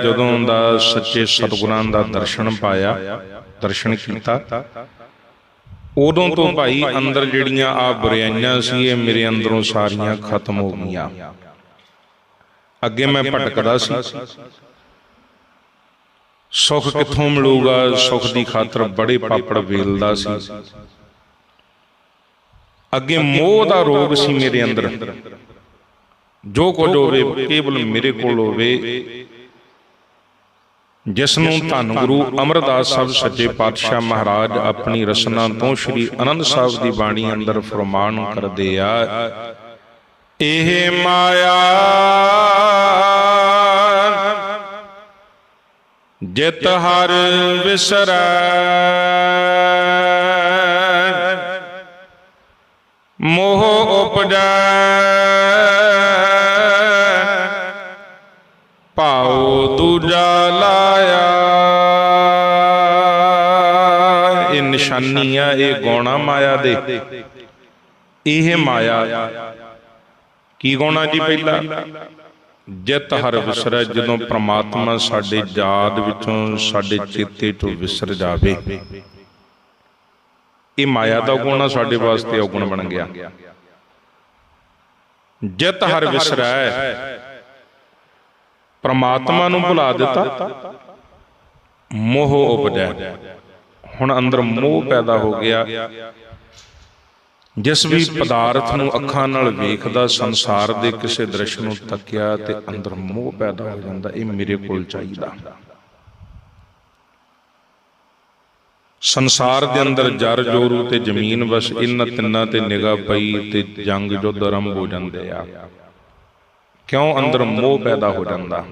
ਜਦੋਂ ਦਾ ਸੱਚੇ ਸਤਿਗੁਰਾਂ ਦਾ ਦਰਸ਼ਨ ਪਾਇਆ, ਦਰਸ਼ਨ ਕੀਤਾ, ਉਦੋਂ ਤੋਂ ਭਾਈ ਅੰਦਰ ਜਿਹੜੀਆਂ ਆ ਬੁਰਾਈਆਂ ਸੀ, ਇਹ ਮੇਰੇ ਅੰਦਰੋਂ ਸਾਰੀਆਂ ਖਤਮ ਹੋ ਗਈਆਂ। ਅੱਗੇ ਮੈਂ ਭਟਕਦਾ ਸੀ। ਸੁੱਖ ਕਿੱਥੋਂ ਮਿਲੂਗਾ? ਸੁਖ ਦੀ ਖਾਤਰ ਬੜੇ ਪਾਪੜ ਵੇਲਦਾ ਸੀ। ਅੱਗੇ ਮੋਹ ਦਾ ਰੋਗ ਸੀ ਮੇਰੇ ਅੰਦਰ। ਜੋ ਕੁਝ ਹੋਵੇ, ਕੇਵਲ ਮੇਰੇ ਕੋਲ ਹੋਵੇ ਜਿਸ ਨੂੰ ਧੰਨ ਗੁਰੂ ਅਮਰਦਾਸ ਸਾਹਿਬ ਸੱਚੇ ਪਾਤਸ਼ਾਹ ਮਹਾਰਾਜ ਆਪਣੀ ਰਸਨਾ ਤੋਂ ਸ੍ਰੀ ਅਨੰਦ ਸਾਹਿਬ ਦੀ ਬਾਣੀ ਅੰਦਰ ਫਰਮਾਨ ਕਰਦੇ ਆ। ਇਹ ਮਾਇਆ ਜਿਤ ਹਰ ਵਿਸਰੈ। ਮੋਹ ਉਪਜੈ। ਦੂਜਾ ਲਾਇਆ। ਇਹ ਨਿਸ਼ਾਨੀ ਇਹ ਗੋਣਾ ਮਾਇਆ ਦੇ। ਇਹ ਮਾਇਆ। ਕੀ ਗੋਣਾ ਜੀ ਪਹਿਲਾ? ਜਿਤ ਹਰ ਵਿਸਰੈ, ਜਦੋਂ ਪ੍ਰਮਾਤਮਾ ਸਾਡੇ ਯਾਦ ਵਿੱਚੋਂ ਸਾਡੇ ਚੇਤੇ ਤੋਂ ਵਿਸਰ ਜਾਵੇ। ਇਹ ਮਾਇਆ ਦਾ ਗੁਣ ਸਾਡੇ ਵਾਸਤੇ ਔਗਣ ਬਣ ਗਿਆ। ਜਿਤ ਹਰ ਵਿਸਰੈ ਪ੍ਰਮਾਤਮਾ ਨੂੰ ਭੁਲਾ ਦਿੱਤਾ। ਮੋਹ ਉਪਜੈ। ਹੁਣ ਅੰਦਰ ਮੋਹ ਪੈਦਾ ਹੋ ਗਿਆ। ਜਿਸ ਵੀ ਪਦਾਰਥ ਨੂੰ ਅੱਖਾਂ ਨਾਲ ਵੇਖਦਾ ਸੰਸਾਰ ਦੇ ਕਿਸੇ ਦ੍ਰਿਸ਼ ਨੂੰ ਤੱਕਿਆ ਤੇ ਅੰਦਰ ਮੋਹ ਪੈਦਾ ਹੋ ਜਾਂਦਾ ਇਹ ਮੇਰੇ ਕੋਲ ਚਾਹੀਦਾ। ਸੰਸਾਰ ਦੇ ਅੰਦਰ ਜਰ ਜੋਰੂ ਤੇ ਜ਼ਮੀਨ ਵਸ ਇਹਨਾਂ ਤਿੰਨਾਂ ਤੇ ਨਿਗਾਹ ਪਈ ਤੇ ਜੰਗ ਜੁੱਧ ਆਰੰਭ ਹੋ ਜਾਂਦੇ ਆ। ਕਿਉਂ ਅੰਦਰ ਮੋਹ ਪੈਦਾ ਹੋ ਜਾਂਦਾ?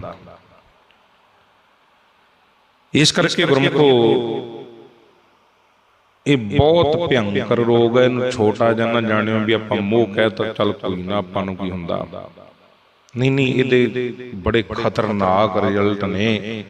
ਇਸ ਕਰਕੇ ਗੁਰਮਖੋ ਇਹ ਬਹੁਤ ਭਿਆਨਕ ਰੋਗ ਹੈ। ਇਹਨੂੰ ਛੋਟਾ ਜਿਹਾ ਨਾ ਜਾਣਿਓ ਵੀ ਆਪਾਂ ਮੋਹ ਕਹਿ ਤਾਂ ਚੱਲ ਕੋਈ ਨਾ ਆਪਾਂ ਨੂੰ ਕੀ ਹੁੰਦਾ? ਨਹੀਂ ਨਹੀਂ ਇਹਦੇ ਬੜੇ ਖਤਰਨਾਕ ਰਿਜ਼ਲਟ ਨੇ।